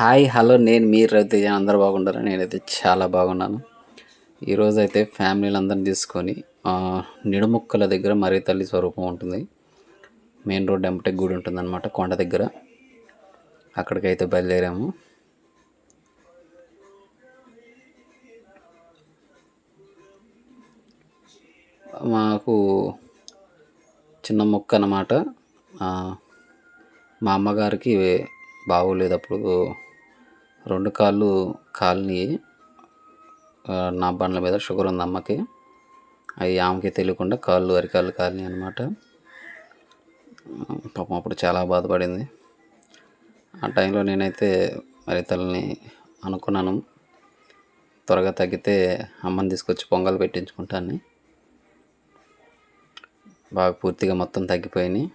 Hi hello నేను మీరు అయితే అందరూ బాగుంటారు నేనైతే చాలా బాగున్నాను. ఈరోజు అయితే ఫ్యామిలీని అందరిని తీసుకొని నిడుముక్కల దగ్గర మరీ తల్లి స్వరూపం ఉంటుంది. మెయిన్ రోడ్ ఎంపటే గుడి ఉంటుందన్నమాట కొండ దగ్గర. అక్కడికైతే బయలుదేరాము. మాకు చిన్న మొక్క అన్నమాట. మా అమ్మగారికి బాగోలేదు అప్పుడు. రెండు కాళ్ళు కాలిని నా బండ్ల మీద షుగర్ ఉంది అమ్మకి. అవి ఆమెకి తెలియకుండా కాళ్ళు అరికాళ్ళు కాలినాయి అనమాట పాపం అప్పుడు చాలా బాధపడింది. ఆ టైంలో నేనైతే మరి తల్లిని అనుకున్నాను. త్వరగా తగ్గితే అమ్మని తీసుకొచ్చి పొంగల్ పెట్టించుకుంటాను బాగా పూర్తిగా మొత్తం తగ్గిపోయినాయి.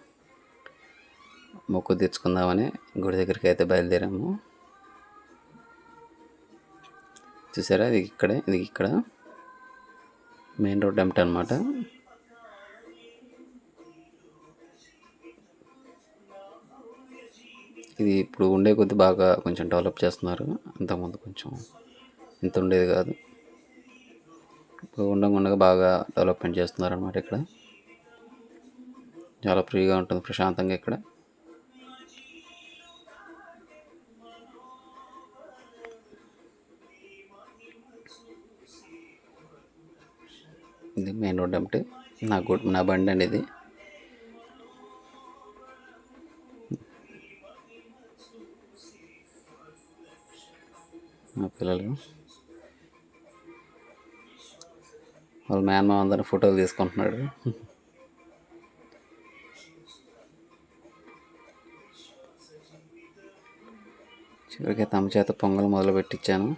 మొక్కు తీర్చుకుందామని గుడి దగ్గరికి అయితే బయలుదేరాము. చూసారా? ఇది ఇక్కడే ఇది ఇక్కడ. మెయిన్ రోడ్ ఎంట అనమాట ఇది ఇప్పుడు ఉండే కొద్ది బాగా కొంచెం డెవలప్ చేస్తున్నారు. అంతకుముందు కొంచెం ఇంత ఉండేది కాదు. ఇప్పుడు ఉండగా ఉండగా బాగా డెవలప్మెంట్ చేస్తున్నారు అనమాట ఇక్కడ. చాలా ఫ్రీగా ఉంటుంది ప్రశాంతంగా ఇక్కడ. ఇది మెయిన్ రోడ్ అంటే నా నా బండి అండి ఇది మా పిల్లలు. వాళ్ళ మేనమామ అందరిని ఫోటోలు తీసుకుంటున్నాడు. చివరికి తమ చేత పొంగల్ మొదలు పెట్టించాను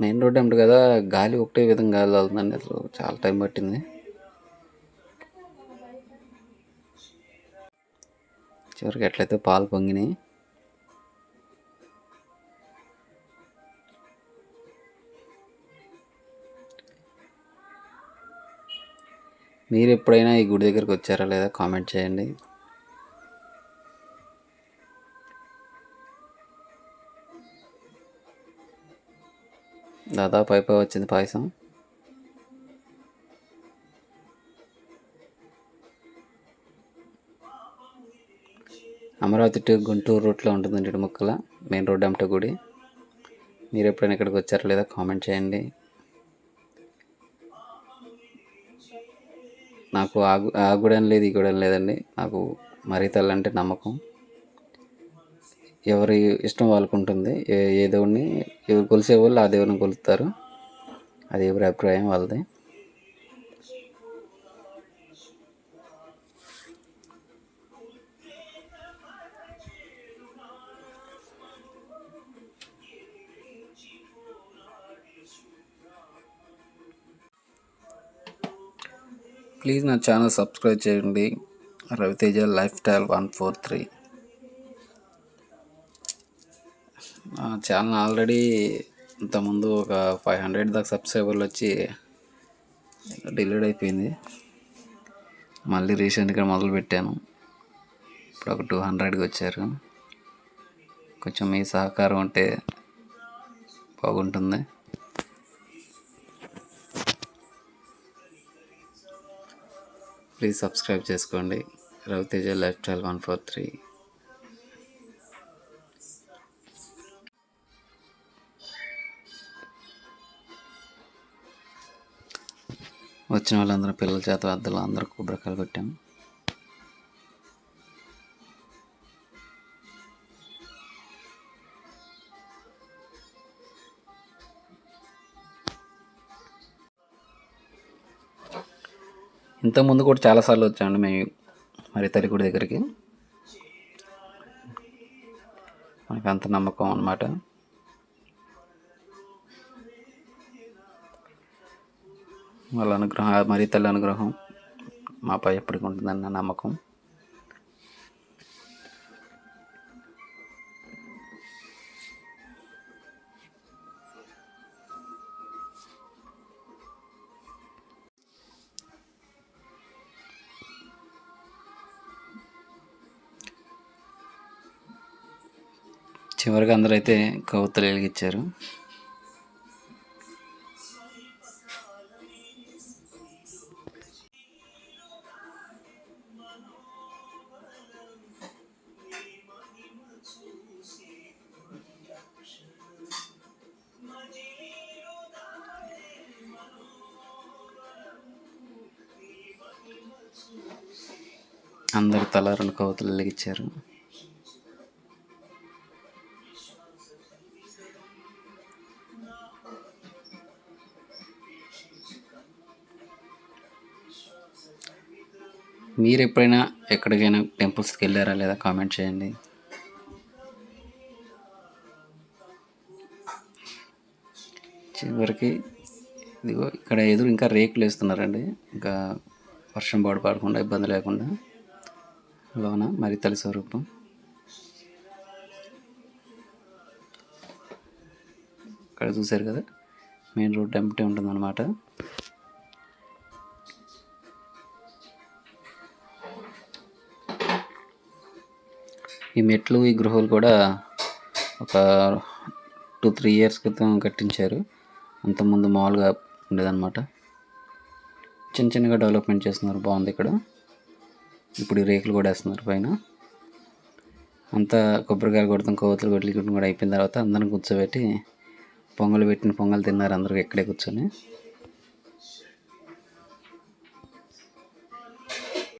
మెయిన్ రోడ్ అంటే కదా? గాలి ఒకటే విధంగా గాలి వెళ్తుందండి అసలు చాలా టైం పట్టింది. చివరికి ఎట్లయితే పాలు పొంగినాయి. మీరు ఎప్పుడైనా ఈ గుడి దగ్గరికి వచ్చారా లేదా? కామెంట్ చేయండి. దాదాపు అయిపోయి వచ్చింది పాయసం. అమరావతి టు గుంటూరు రూట్లో ఉంటుందండి ఇటుముక్కల మెయిన్ రోడ్ అమ్మట గుడి. మీరు ఎప్పుడైనా ఇక్కడికి వచ్చారా లేదా కామెంట్ చేయండి. నాకు ఆ ఆ గుడి లేదు ఈ గుడని లేదండి. నాకు మరీ తల్లి అంటే నమ్మకం. ఎవరి ఇష్టం వాళ్ళకు ఉంటుంది. ఏ ఏ దేవుడిని ఎవరు కొలిసే వాళ్ళు ఆ దేవుడిని కొలుస్తారు. అది ఎవరి అభిప్రాయం వాళ్ళది. ప్లీజ్ నా ఛానల్ సబ్స్క్రైబ్ చేయండి. Raviteja lifestyle one four three. నా ఛానల్ ఆల్రెడీ ఇంతకుముందు ఒక ఫైవ్ హండ్రెడ్ దాకా సబ్స్క్రైబర్లు వచ్చి డిలీట్ అయిపోయింది. మళ్ళీ రీసెంట్గా మొదలు పెట్టాను. ఇప్పుడు ఒక టూ హండ్రెడ్కి వచ్చారు. కొంచెం మీ సహకారం ఉంటే బాగుంటుంది. ప్లీజ్ సబ్స్క్రైబ్ చేసుకోండి. Raviteja lifestyle one four three. వచ్చిన వాళ్ళందరూ పిల్లల చేత అద్దలు అందరూ కొబ్బరికాయలు కొట్టాము. ఇంతకుముందు కూడా చాలాసార్లు వచ్చామండి మేము మరి తల్లిగుడి దగ్గరికి. మనకి అంత నమ్మకం అన్నమాట. వాళ్ళ అనుగ్రహం మరి తల్లి అనుగ్రహం మాపై ఎప్పటికి ఉంటుందన్న నమ్మకం. చివరిగా అందరూ అయితే కవితలు వెలిగించారు. అందరు తల రెండు కవ్వొత్తులు వెలిగించారు. మీరు ఎప్పుడైనా ఎక్కడికైనా టెంపుల్స్కి వెళ్ళారా లేదా కామెంట్ చేయండి. చివరికి ఇదిగో ఇక్కడ ఎదురు ఇంకా రేకులు వేస్తున్నారండి ఇంకా వర్షం పాడు పాడకుండా ఇబ్బంది లేకుండా. లోన మరి తల్లి స్వరూపం? ఇక్కడ చూశారు కదా? మెయిన్ రోడ్ ఎంపటే ఉంటుందన్నమాట. ఈ మెట్లు ఈ గృహాలు కూడా ఒక టూ త్రీ ఇయర్స్ క్రితం కట్టించారు. అంతకుముందు మామూలుగా ఉండేదన్నమాట. చిన్న చిన్నగా డెవలప్మెంట్ చేస్తున్నారు. బాగుంది ఇక్కడ. ఇప్పుడు రేకులు కూడా వేస్తున్నారు పైన. అంతా కొబ్బరికాయలు కొడతాం కొవ్వొత్తులు కొట్లు కూడా అయిపోయిన తర్వాత అందరం కూర్చోబెట్టి పొంగల్ పెట్టిన పొంగల్ తిన్నారు అందరూ ఇక్కడే కూర్చొని.